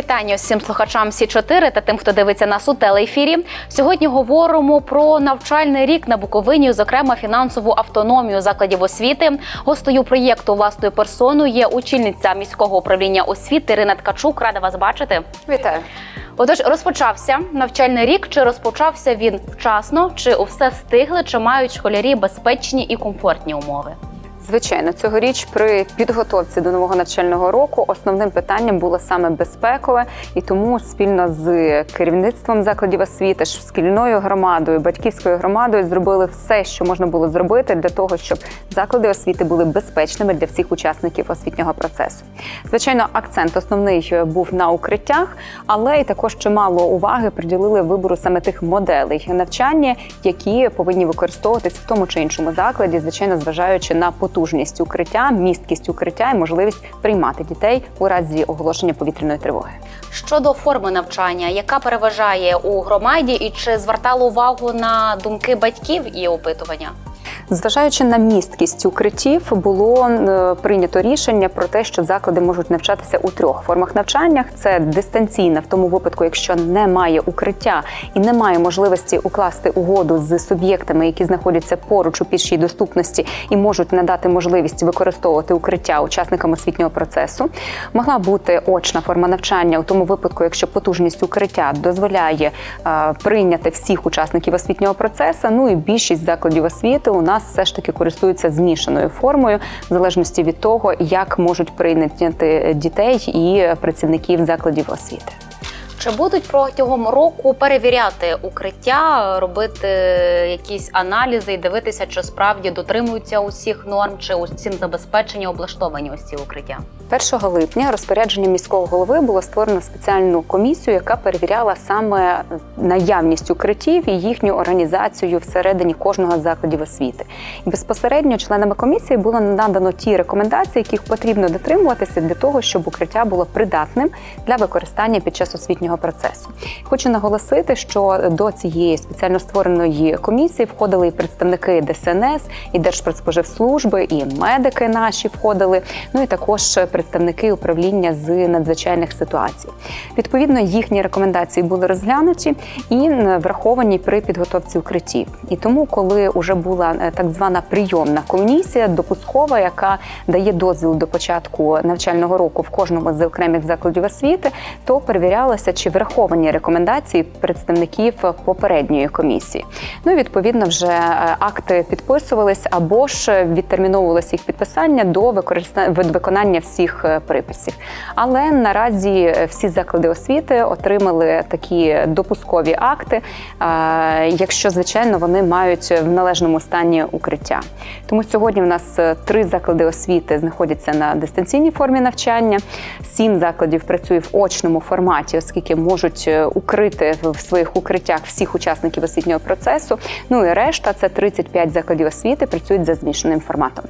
Вітання всім слухачам Сі 4 та тим, хто дивиться нас у телеефірі. Сьогодні говоримо про навчальний рік на Буковині, зокрема фінансову автономію закладів освіти. Гостею проєкту власною персоною є очільниця міського управління освіти Ірина Ткачук. Рада вас бачити. Вітаю. Отож, розпочався навчальний рік. Чи розпочався він вчасно, чи усе встигли, чи мають школярі безпечні і комфортні умови? Звичайно, цьогоріч при підготовці до нового навчального року основним питанням було саме безпекове, і тому спільно з керівництвом закладів освіти, шкільною громадою, батьківською громадою зробили все, що можна було зробити для того, щоб заклади освіти були безпечними для всіх учасників освітнього процесу. Звичайно, акцент основний був на укриттях, але й також чимало уваги приділили вибору саме тих моделей навчання, які повинні використовуватись в тому чи іншому закладі, звичайно, зважаючи на потужність укриття, місткість укриття і можливість приймати дітей у разі оголошення повітряної тривоги. Щодо форми навчання, яка переважає у громаді, і чи звертали увагу на думки батьків і опитування? Зважаючи на місткість укриттів, було е, прийнято рішення про те, що заклади можуть навчатися у трьох формах навчання. Це дистанційна, в тому випадку, якщо немає укриття і немає можливості укласти угоду з суб'єктами, які знаходяться поруч у пішій доступності і можуть надати можливість використовувати укриття учасникам освітнього процесу. Могла бути очна форма навчання у тому випадку, якщо потужність укриття дозволяє е, прийняти всіх учасників освітнього процесу. Ну і більшість закладів освіти у нас все ж таки користуються змішаною формою, в залежності від того, як можуть прийняти дітей і працівників закладів освіти. Чи будуть протягом року перевіряти укриття, робити якісь аналізи і дивитися, чи справді дотримуються усіх норм, чи усім забезпечення облаштовані ось ці укриття? 1 липня розпорядженням міського голови було створено спеціальну комісію, яка перевіряла саме наявність укриттів і їхню організацію всередині кожного з закладів освіти. І безпосередньо членами комісії було надано ті рекомендації, яких потрібно дотримуватися для того, щоб укриття було придатним для використання під час освітнього процесу. Хочу наголосити, що до цієї спеціально створеної комісії входили і представники ДСНС, і Держпродспоживслужби, і медики наші входили. Ну і також представники управління з надзвичайних ситуацій. Відповідно, їхні рекомендації були розглянуті і враховані при підготовці укриттів. І тому, коли вже була е, так звана прийомна комісія, допускова, яка дає дозвіл до початку навчального року в кожному з окремих закладів освіти, то перевірялося, чи враховані рекомендації представників попередньої комісії. Ну відповідно вже е, акти підписувались або ж відтерміновувалося їх підписання до виконання всіх е, приписів. Але наразі е, всі заклади освіти отримали такі допускові акти, якщо звичайно вони мають в належному стані укриття. Тому сьогодні в нас три заклади освіти знаходяться на дистанційній формі навчання. Сім закладів працює в очному форматі, оскільки можуть е, укрити в своїх укриттях всіх учасників освітнього процесу. Ну і решта це 35 закладів освіти працюють за змішаним форматом.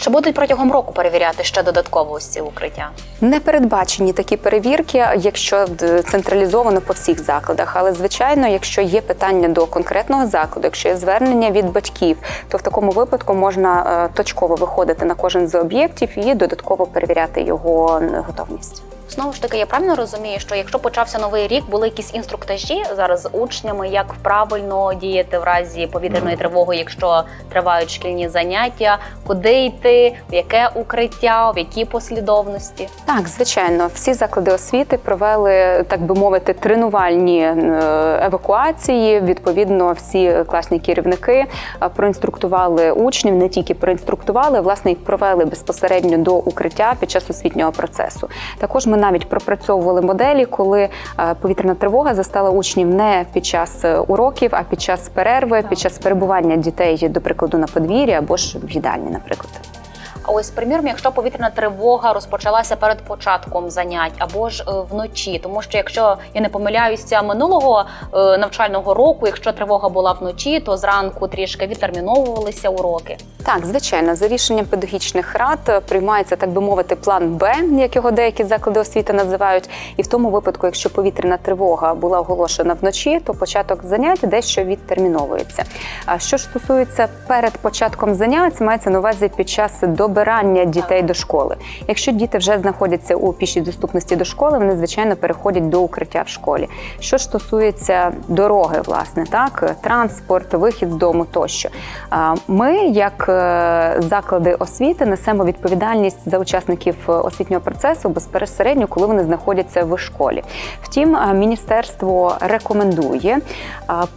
Чи будуть протягом року перевіряти ще додатково ось ці укриття? Не передбачені такі перевірки, якщо централізовано по всіх закладах. Але звичайно, якщо є питання до конкретного закладу, якщо є звернення від батьків, то в такому випадку можна е, точково виходити на кожен з об'єктів і додатково перевіряти його готовність. Знову ж таки, я правильно розумію, що якщо почався новий рік, були якісь інструктажі зараз з учнями, як правильно діяти в разі повітряної тривоги, якщо тривають шкільні заняття, куди йти, в яке укриття, в якій послідовності? Так, звичайно, всі заклади освіти провели, так би мовити, тренувальні е, евакуації. Відповідно, всі класні керівники е, проінструктували учнів, не тільки проінструктували, власне, їх провели безпосередньо до укриття під час освітнього процесу. Також ми навіть пропрацьовували моделі, коли е, повітряна тривога застала учнів не під час е, уроків, а під час перерви, під час перебування дітей, до прикладу, на подвір'ї або ж в їдальні, наприклад. Ось, приміром, якщо повітряна тривога розпочалася перед початком занять або ж е, вночі, тому що якщо я не помиляюся минулого е, навчального року, якщо тривога була вночі, то зранку трішки відтерміновувалися уроки. Так, звичайно, за рішенням педагогічних рад е, приймається, так би мовити, план Б, як його деякі заклади освіти називають. І в тому випадку, якщо повітряна тривога була оголошена вночі, то початок занять дещо відтерміновується. А що ж стосується перед початком занять, мається на увазі під час добирання дітей до школи. Якщо діти вже знаходяться у пішій доступності до школи, вони звичайно переходять до укриття в школі. Що стосується дороги, власне, так транспорт, вихід з дому тощо. Ми, як е, заклади освіти, несемо відповідальність за учасників е, освітнього процесу безпосередньо, коли вони знаходяться в школі. Втім, е, міністерство рекомендує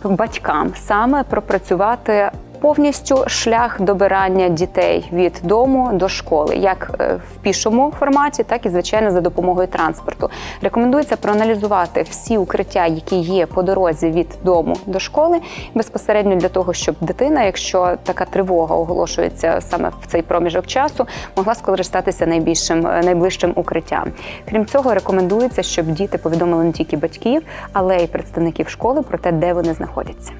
батькам саме пропрацювати. Повністю шлях добирання дітей від дому до школи, як е, в пішому форматі, так і звичайно за допомогою транспорту. Рекомендується проаналізувати всі укриття, які є по дорозі від дому до школи, безпосередньо для того, щоб дитина, якщо така тривога оголошується саме в цей проміжок часу, могла скористатися найбільшим е, найближчим укриттям. Крім цього, рекомендується, щоб діти повідомили не тільки батьків, але й представників школи про те, де вони знаходяться.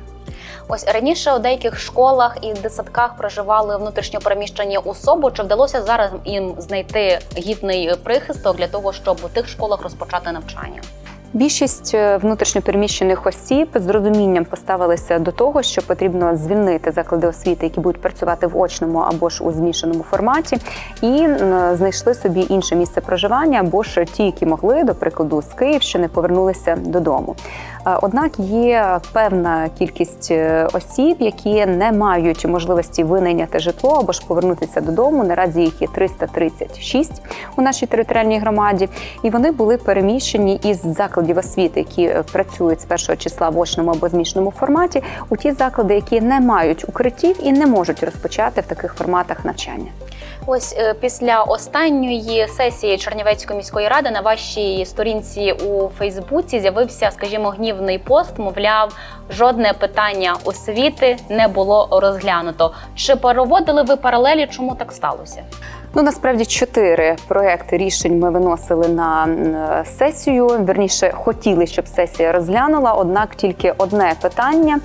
Ось раніше у деяких школах і дитсадках проживали внутрішньопереміщені особи. Чи вдалося зараз їм знайти гідний прихисток для того, щоб у тих школах розпочати навчання? Більшість е, внутрішньопереміщених осіб з розумінням поставилися до того, що потрібно звільнити заклади освіти, які будуть працювати в очному або ж у змішаному форматі, і знайшли собі інше місце проживання, або ж ті, які могли, до прикладу, з Київщини, повернулися додому. Е, Однак є певна кількість е, осіб, які не мають можливості винайняти житло або ж повернутися додому. Наразі їх є 336 у нашій територіальній громаді, і вони були переміщені із закладів освіти, які е, працюють з першого числа в очному або змішаному форматі, у ті заклади, які не мають укриттів і не можуть розпочати в таких форматах навчання. Ось е, після останньої сесії Чернівецької міської ради на вашій сторінці у Фейсбуці з'явився, скажімо, гнівний пост. Мовляв, жодне питання освіти не було розглянуто. Чи проводили ви паралелі? Чому так сталося? Ну насправді чотири проекти рішень ми виносили на сесію. Верніше хотіли, щоб сесія розглянула. Однак тільки одне питання,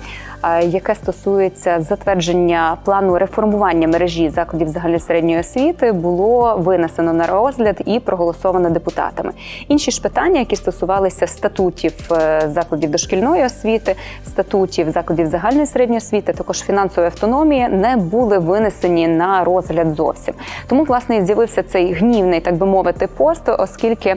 яке стосується затвердження плану реформування мережі закладів загальної середньої освіти, було винесено на розгляд і проголосовано депутатами. Інші ж питання, які стосувалися статутів е, закладів дошкільної освіти, статутів закладів загальної середньої освіти, також фінансової автономії, не були винесені на розгляд зовсім. Тому власне і з'явився цей гнівний, так би мовити, пост, оскільки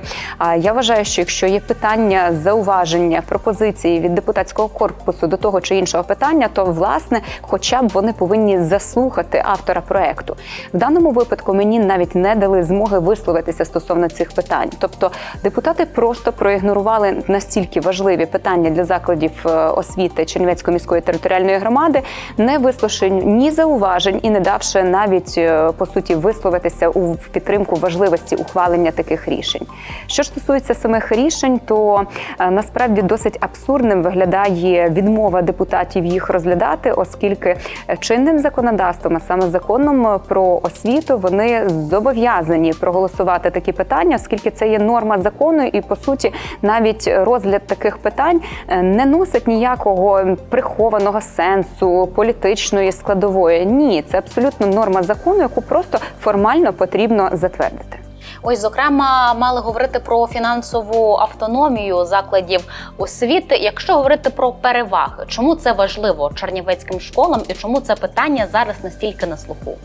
я вважаю, що якщо є питання, зауваження, пропозиції від депутатського корпусу до того чи іншого то власне, хоча б вони повинні заслухати автора проекту. В даному випадку мені навіть не дали змоги висловитися стосовно цих питань. Тобто депутати просто проігнорували настільки важливі питання для закладів е, освіти Чернівецької міської територіальної громади, не висловивши ні зауважень і не давши навіть е, по суті висловитися у підтримку важливості ухвалення таких рішень. Що стосується самих рішень, то е, насправді досить абсурдним виглядає відмова депутатів їх розглядати, оскільки е, чинним законодавством, а саме законом е, про освіту, вони зобов'язані проголосувати такі питання, оскільки це є норма закону, і по суті навіть розгляд таких питань е, не носить ніякого прихованого сенсу, політичної складової. Ні, це абсолютно норма закону, яку просто формально потрібно затвердити. Ось, зокрема, мали говорити про фінансову автономію закладів освіти. Якщо говорити про переваги, чому це важливо чернівецьким школам і чому це питання зараз настільки на слуху?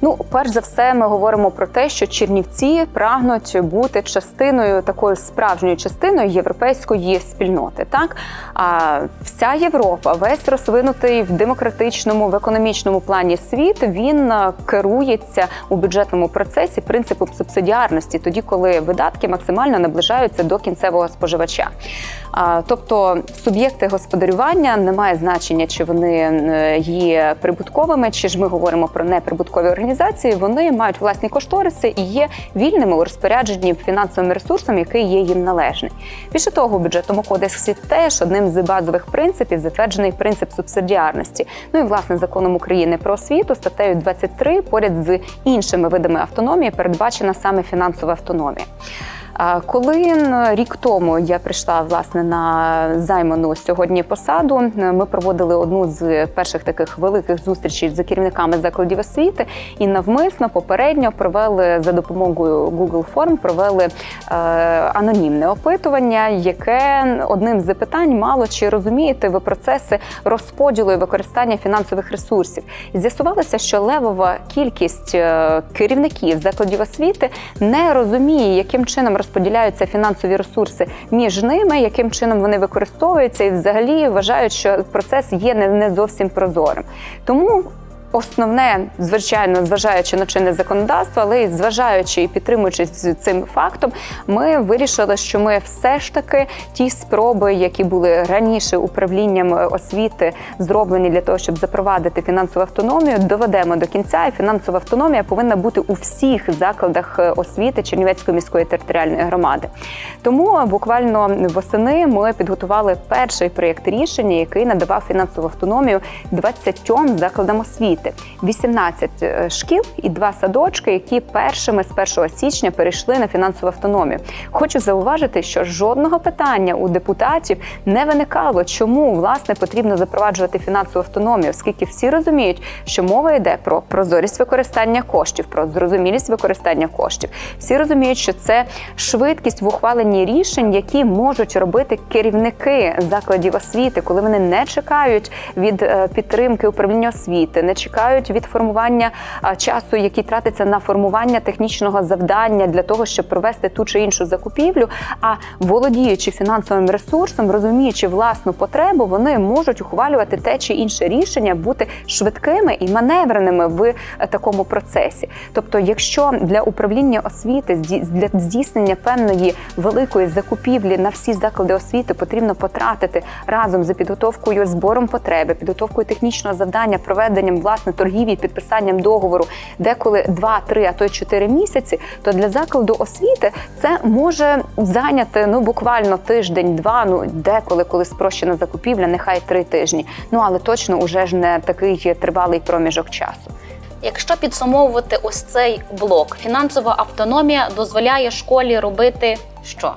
Ну, перш за все, ми говоримо про те, що Чернівці прагнуть бути частиною такою справжньою частиною європейської спільноти. Так а вся Європа, весь розвинутий в демократичному, в економічному плані світ, він е, керується у бюджетному процесі принципом субсидіарності, тоді коли видатки максимально наближаються до кінцевого споживача. Тобто суб'єкти господарювання немає значення, чи вони е, є прибутковими, чи ж ми говоримо про неприбуткові організації. Вони мають власні кошториси і є вільними у розпорядженні фінансовим ресурсом, який є їм належний. Більше того, у бюджетному кодексі теж одним з базових принципів затверджений принцип субсидіарності. Ну і власне законом України про освіту статтею 23 поряд з іншими видами автономії передбачена саме фінансова автономія. Коли рік тому я прийшла власне на займану сьогодні посаду, ми проводили одну з перших таких великих зустрічей з керівниками закладів освіти і навмисно попередньо провели за допомогою Google Form провели е, анонімне опитування, яке одним з запитань мало чи розумієте ви процеси розподілу і використання фінансових ресурсів. З'ясувалося, що левова кількість е, керівників закладів освіти не розуміє, яким чином розподіляються фінансові ресурси між ними, яким чином вони використовуються, і взагалі вважають, що процес є не, зовсім прозорим. Тому. Основне, звичайно, зважаючи на чинне законодавство, але й зважаючи і підтримуючись цим фактом, ми вирішили, що ми все ж таки ті спроби, які були раніше управлінням освіти, зроблені для того, щоб запровадити фінансову автономію, доведемо до кінця. І фінансова автономія повинна бути у всіх закладах освіти Чернівецької міської територіальної громади. Тому буквально восени ми підготували перший проєкт рішення, який надавав фінансову автономію 20 закладам освіти. 18 шкіл і два садочки, які першими з 1 січня перейшли на фінансову автономію. Хочу зауважити, що жодного питання у депутатів не виникало, чому власне потрібно запроваджувати фінансову автономію, оскільки всі розуміють, що мова йде про прозорість використання коштів, про зрозумілість використання коштів. Всі розуміють, що це швидкість в ухваленні рішень, які можуть робити керівники закладів освіти, коли вони не чекають від е, підтримки управління освіти, не чекають від формування часу, який тратиться на формування технічного завдання для того, щоб провести ту чи іншу закупівлю. А володіючи фінансовим ресурсом, розуміючи власну потребу, вони можуть ухвалювати те чи інше рішення, бути швидкими і маневреними в е, такому процесі. Тобто, якщо для управління освіти для здійснення певної великої закупівлі на всі заклади освіти потрібно потратити разом за підготовкою збором потреби, підготовкою технічного завдання, проведенням власне торгівлі, підписанням договору, деколи 2-3, а то й 4 місяці, то для закладу освіти це може зайняти ну буквально тиждень-два, ну деколи, коли спрощена закупівля, нехай три тижні. Ну але точно уже ж не такий тривалий проміжок часу. Якщо підсумовувати ось цей блок, фінансова автономія дозволяє школі робити що?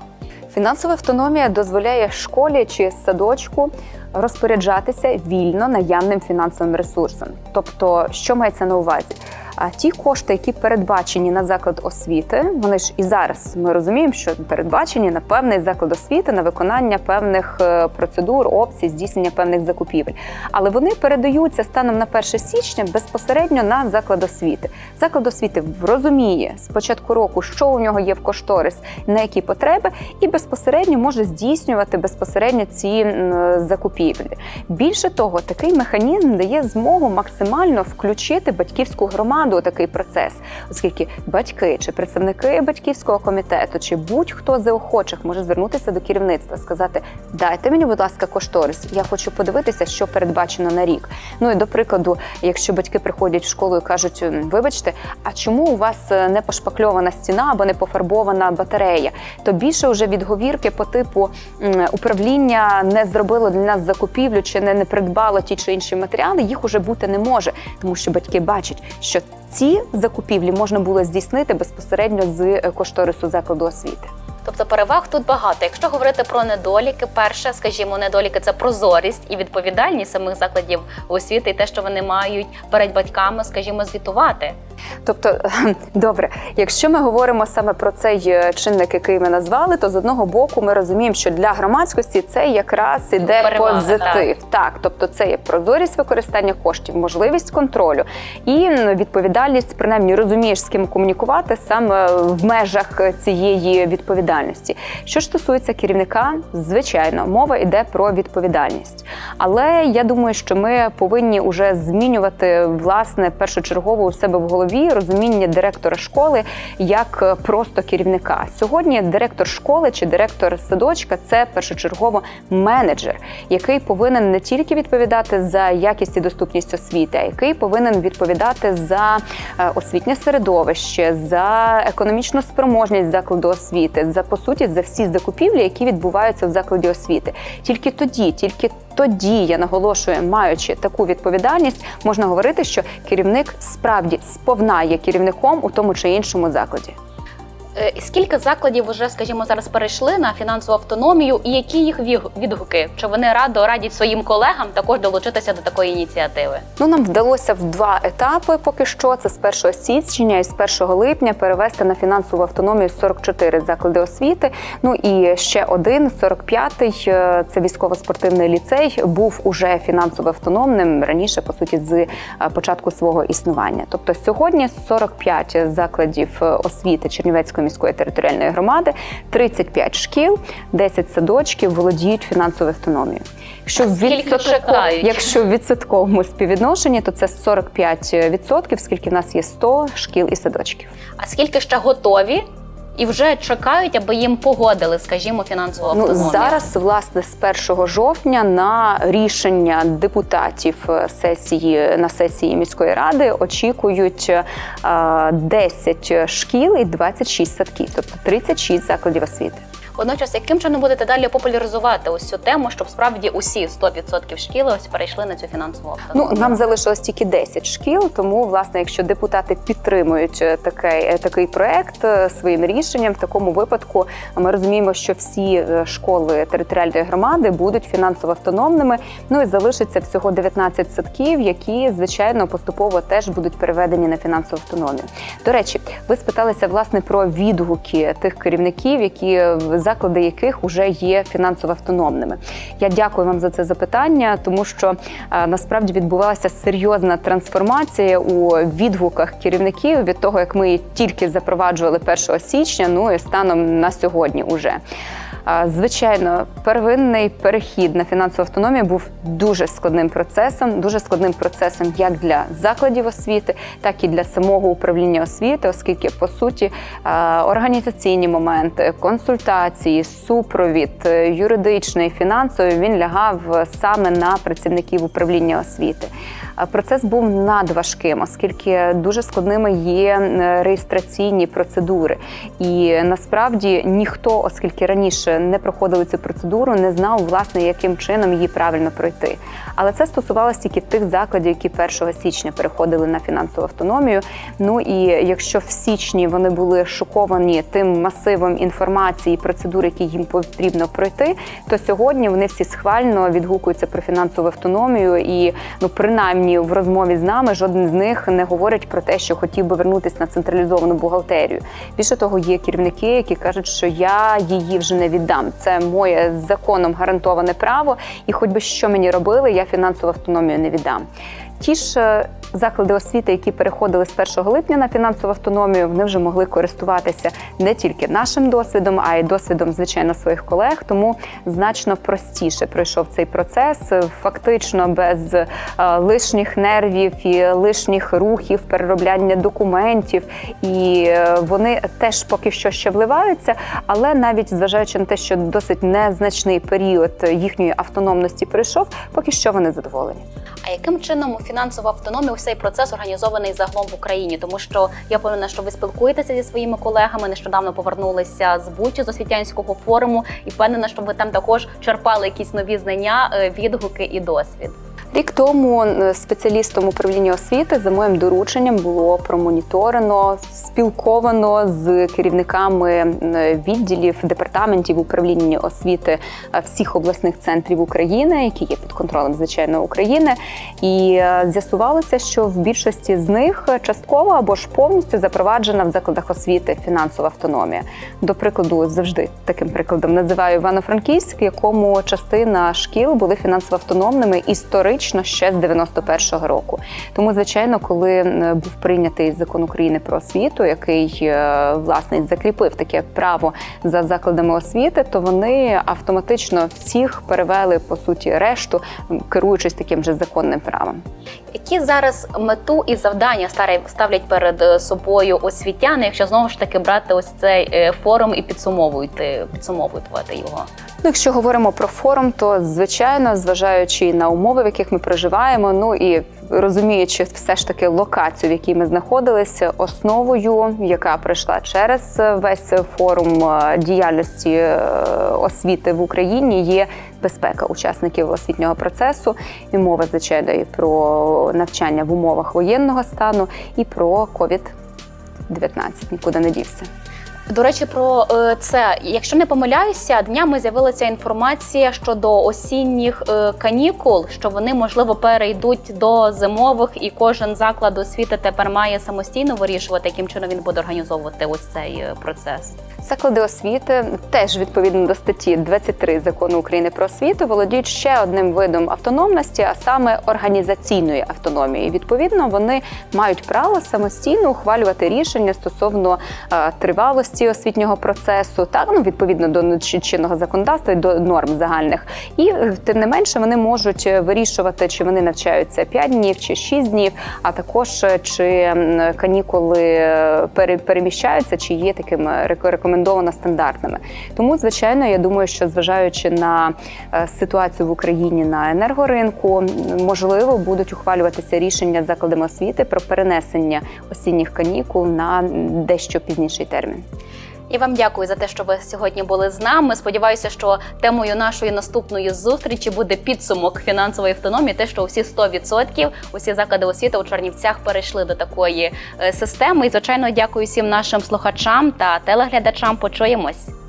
Фінансова автономія дозволяє школі чи садочку розпоряджатися вільно наявним фінансовим ресурсом. Тобто, що мається на увазі? А ті кошти, які передбачені на заклад освіти, вони ж і зараз ми розуміємо, що передбачені на певний заклад освіти на виконання певних е, процедур, опцій, здійснення певних закупівель. Але вони передаються станом на 1 січня безпосередньо на заклад освіти. Заклад освіти розуміє з початку року, що у нього є в кошторис, на які потреби, і безпосередньо може здійснювати безпосередньо ці закупівлі. Більше того, такий механізм дає змогу максимально включити батьківську громаду у такий процес, оскільки батьки чи представники батьківського комітету, чи будь-хто з охочих може звернутися до керівництва, сказати: дайте мені, будь ласка, кошторис. Я хочу подивитися, що передбачено на рік. Ну і до прикладу, якщо батьки приходять в школу і кажуть, вибачте, а чому у вас е, не пошпакльована стіна або не пофарбована батарея? То більше вже відговірки по типу управління не зробило для нас закупівлю чи не, не придбало ті чи інші матеріали, їх уже бути не може, тому що батьки бачать, що ці закупівлі можна було здійснити безпосередньо з е, кошторису закладу освіти. Тобто переваг тут багато. Якщо говорити про недоліки, перше, скажімо, недоліки це прозорість і відповідальність самих закладів освіти, і те, що вони мають перед батьками, скажімо, звітувати. Тобто, добре, якщо ми говоримо саме про цей е, чинник, який ми назвали, то з одного боку ми розуміємо, що для громадськості це якраз іде Перевага, позитив. Так. тобто це є прозорість використання коштів, можливість контролю і відповідальність, принаймні розумієш, з ким комунікувати саме в межах цієї відповідальності. Що ж стосується керівника, звичайно, мова йде про відповідальність. Але я думаю, що ми повинні вже змінювати власне першочергово у себе в голові розуміння директора школи як е, просто керівника. Сьогодні директор школи чи директор садочка це першочергово менеджер, який повинен не тільки відповідати за якість і доступність освіти, а який повинен відповідати за е, освітнє середовище, за економічну спроможність закладу освіти, за по суті за всі закупівлі, які відбуваються в закладі освіти. Тільки тоді, тільки тоді я наголошую, маючи таку відповідальність, можна говорити, що керівник справді сповна є керівником у тому чи іншому закладі. Е, Скільки закладів вже, скажімо, зараз перейшли на фінансову автономію, і які їх відгуки? Чи вони радо радять своїм колегам також долучитися до такої ініціативи? Ну, нам вдалося в два етапи поки що. Це з 1 січня і з 1 липня перевести на фінансову автономію 44 заклади освіти. Ну і ще один, 45-й, е, це військово-спортивний ліцей, був уже фінансово автономним раніше, по суті, з е, початку свого існування. Тобто сьогодні 45 закладів освіти Чернівецької міської територіальної громади, 35 шкіл, 10 садочків володіють фінансовою автономією. Якщо А скільки? Якщо в відсотковому співвідношенні, то це 45%, скільки в нас є 100 шкіл і садочків. А скільки ще готові і вже чекають, аби їм погодили, скажімо, фінансову Ну зараз, власне, з 1 жовтня на рішення депутатів е, сесії на сесії міської ради очікують е, 10 шкіл і 26 садків, тобто 36 закладів освіти. Водночас, яким чином будете далі популяризувати ось цю тему, щоб справді усі 100% шкіл ось перейшли на цю фінансову Ну нам залишилось тільки 10 шкіл. Тому, власне, якщо депутати підтримують е, такий, е, такий проект е, своїм рішенням, в такому випадку ми розуміємо, що всі школи територіальної громади будуть фінансово автономними. Ну і залишиться всього 19 садків, які звичайно поступово теж будуть переведені на фінансову автономію. До речі, ви спиталися власне про відгуки тих керівників, які заклади яких вже є фінансово автономними. Я дякую вам за це запитання, тому що е, насправді відбувалася серйозна трансформація у відгуках керівників від того, як ми тільки запроваджували 1 січня, ну і станом на сьогодні уже. Звичайно, первинний перехід на фінансову автономію був дуже складним процесом, дуже складним процесом як для закладів освіти, так і для самого управління освіти, оскільки по суті організаційні моменти, консультації, супровід, е, юридичний, фінансовий він лягав саме на працівників управління освіти. Процес був надважким, оскільки дуже складними є е, реєстраційні процедури. І насправді ніхто, оскільки раніше не проходили цю процедуру, не знав власне, яким чином її правильно пройти. Але це стосувалося тільки тих закладів, які 1 січня переходили на фінансову автономію. Ну і якщо в січні вони були шоковані тим масивом інформації, процедур, які їм потрібно пройти, то сьогодні вони всі схвально відгукуються про фінансову автономію і ну принаймні в розмові з нами жоден з них не говорить про те, що хотів би вернутися на централізовану бухгалтерію. Більше того, є керівники, які кажуть, що я її вже не віддам. Це моє законом гарантоване право, і хоч би що мені робили, я фінансову автономію не віддам. Ті ж заклади освіти, які переходили з 1 липня на фінансову автономію, вони вже могли користуватися не тільки нашим досвідом, а й досвідом звичайно своїх колег. Тому значно простіше пройшов цей процес, фактично без е, лишніх нервів і лишніх рухів, переробляння документів. І е, вони теж поки що ще вливаються, але навіть зважаючи на те, що досить незначний період їхньої автономності пройшов, поки що вони задоволені. А яким чином фінансова автономія ось цей процес організований загалом в Україні? Тому що я певна, що ви спілкуєтеся зі своїми колегами. Нещодавно повернулися з Бучі з освітянського форуму, і впевнена, що ви там також черпали якісь нові знання, е, відгуки і досвід. Рік тому е, спеціалістом управління освіти за моїм дорученням було промоніторено, спілковано з керівниками е, відділів департаментів управління освіти е, всіх обласних центрів України, які є під контролем звичайно України. І з'ясувалося, що в більшості з них частково або ж повністю запроваджена в закладах освіти фінансова автономія. До прикладу, завжди таким прикладом називаю Івано-Франківськ, в якому частина шкіл були фінансово автономними історично ще з 91-го року. Тому, звичайно, коли е, був прийнятий закон України про освіту, який е, власне закріпив таке право за закладами освіти, то вони автоматично всіх перевели по суті решту, керуючись таким же законним правом. Які зараз мету і завдання ставлять перед е, собою освітяни, якщо знову ж таки брати ось цей е, форум і підсумовувати, підсумовувати його? Ну, якщо говоримо про форум, то звичайно, зважаючи на умови, в яких ми проживаємо, ну і розуміючи все ж таки локацію, в якій ми знаходилися, основою, яка пройшла через весь форум е, діяльності е, освіти в Україні, є безпека учасників освітнього процесу. І мова звичайно і про навчання в умовах воєнного стану, і про COVID-19 нікуди не дівся. До речі, про е, це, якщо не помиляюся, днями з'явилася інформація щодо осінніх е, канікул, що вони можливо перейдуть до зимових, і кожен заклад освіти тепер має самостійно вирішувати, яким чином він буде організовувати ось цей е, процес. Заклади освіти теж відповідно до статті 23 закону України про освіту володіють ще одним видом автономності, а саме організаційної автономії. Відповідно, вони мають право самостійно ухвалювати рішення стосовно е, тривалості освітнього процесу, так ну відповідно до чинного законодавства і до норм загальних. І е, тим не менше вони можуть е, вирішувати, чи вони навчаються 5 днів чи 6 днів, а також е, чи канікули переміщаються, чи є такими реко- рекомендовано стандартними. Тому, звичайно, я думаю, що зважаючи на ситуацію в Україні на енергоринку, можливо, будуть ухвалюватися рішення закладами освіти про перенесення осінніх канікул на дещо пізніший термін. Я вам дякую за те, що ви сьогодні були з нами. Сподіваюся, що темою нашої наступної зустрічі буде підсумок фінансової автономії. Те, що усі 100%, усі заклади освіти у Чернівцях перейшли до такої е, системи. І звичайно, дякую всім нашим слухачам та телеглядачам. Почуємось.